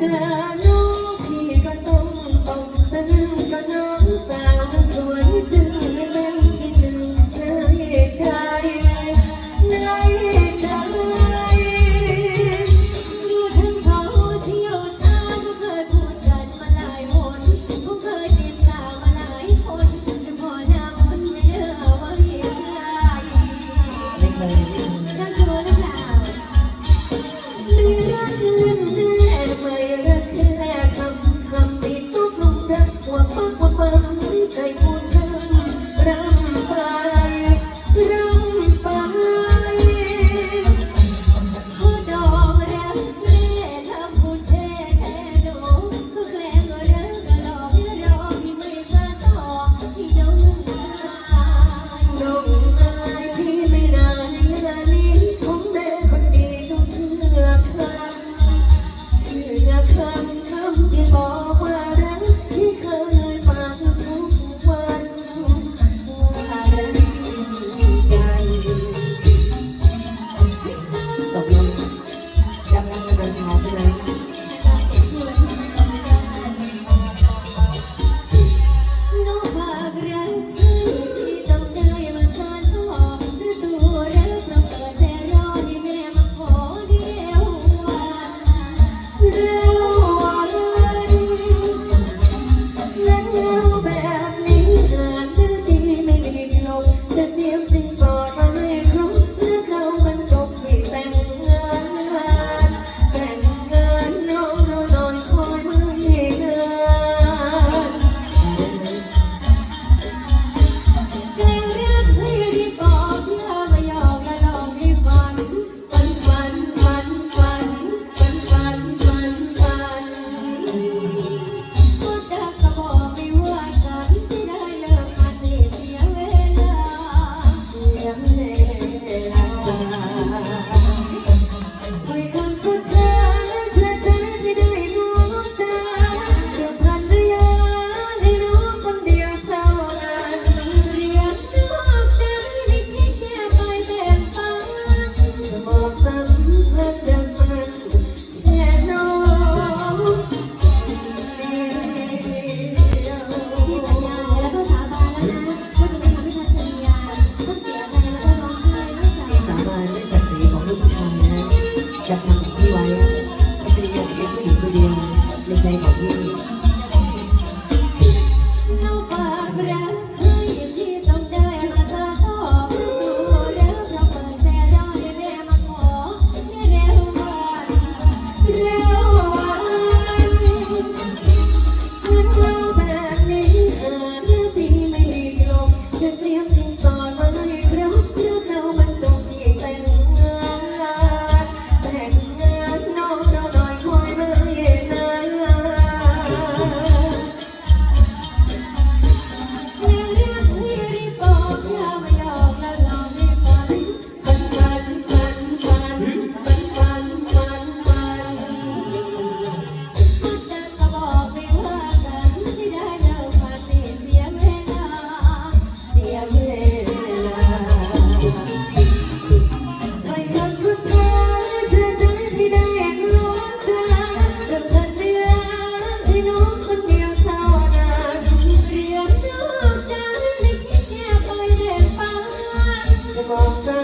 down. ตกลงยังยังจะเดินทางใช่ไหมน้อากรั সম্পূর্ণ Bom